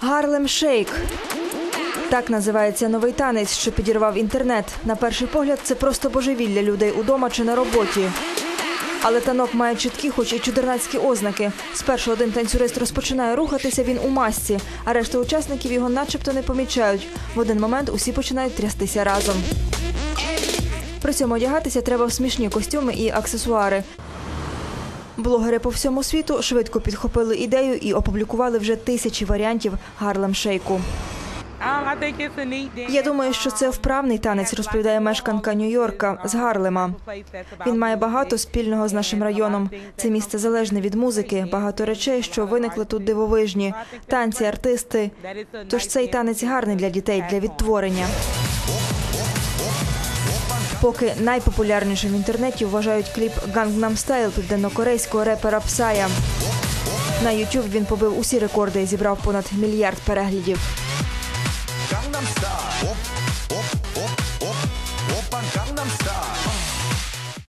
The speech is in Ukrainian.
Гарлем Шейк. Так називається новий танець, що підірвав інтернет. На перший погляд, це просто божевілля людей удома чи на роботі. Але танок має чіткі, хоч і чудернацькі ознаки. Спершу один танцюрист розпочинає рухатися, він у масці, а решта учасників його начебто не помічають. В один момент усі починають трястися разом. При цьому одягатися треба в смішні костюми і аксесуари. Блогери по всьому світу швидко підхопили ідею і опублікували вже тисячі варіантів Гарлем Шейку. Я думаю, що це вправний танець, розповідає мешканка Нью-Йорка з Гарлема. Він має багато спільного з нашим районом. Це місце залежне від музики, багато речей, що виникли тут дивовижні, танці, артисти. Тож цей танець гарний для дітей, для відтворення. Поки найпопулярнішим в інтернеті вважають кліп «Gangnam Style» південнокорейського репера Псая. На YouTube він побив усі рекорди і зібрав понад мільярд переглядів. Gangnam Style.